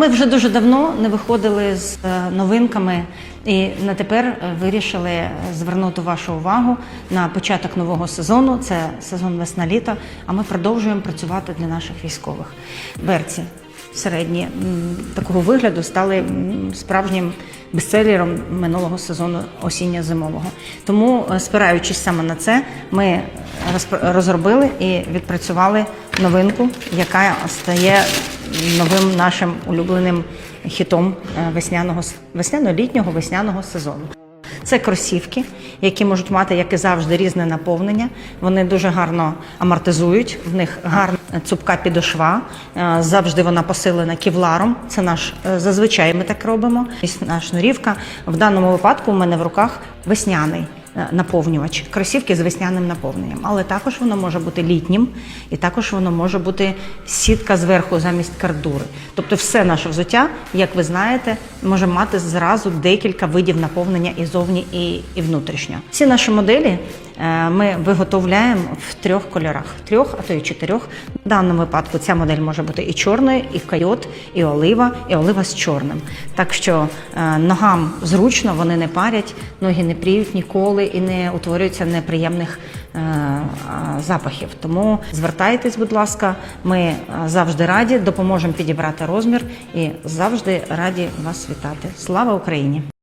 Ми вже дуже давно не виходили з е, новинками, і на тепер е, вирішили звернути вашу увагу на початок нового сезону. Це сезон весна-літо. А ми продовжуємо працювати для наших військових. Берці середні такого вигляду стали справжнім бестселером минулого сезону осінньо-зимового. Тому, е, спираючись саме на це, ми розробили і відпрацювали новинку, яка стає новим нашим улюбленим хітом е, весняного весняно-літнього весняного сезону. Це кросівки, які можуть мати, як і завжди, різне наповнення. Вони дуже гарно амортизують. В них гарна цупка підошва. Е, Завжди вона посилена кевларом. Це наш е, зазвичай ми так робимо. Міцна шнурівка. В даному випадку у мене в руках весняний наповнювач, кросівки з весняним наповненням. Але також воно може бути літнім, і також воно може бути сітка зверху замість кардури. Тобто, все наше взуття, як ви знаєте, може мати зразу декілька видів наповнення і зовні, і, і внутрішньо. Всі наші моделі е, ми виготовляємо в трьох кольорах: трьох, а то й чотирьох. В даному випадку ця модель може бути і чорною, і койот, і олива, і олива з чорним. Так що е, ногам зручно, вони не парять, ноги не пріють ніколи і не утворюються неприємних е, запахів. Тому звертайтесь, будь ласка, ми е, завжди раді, допоможемо підібрати розмір і завжди раді вас вітати. Слава Україні!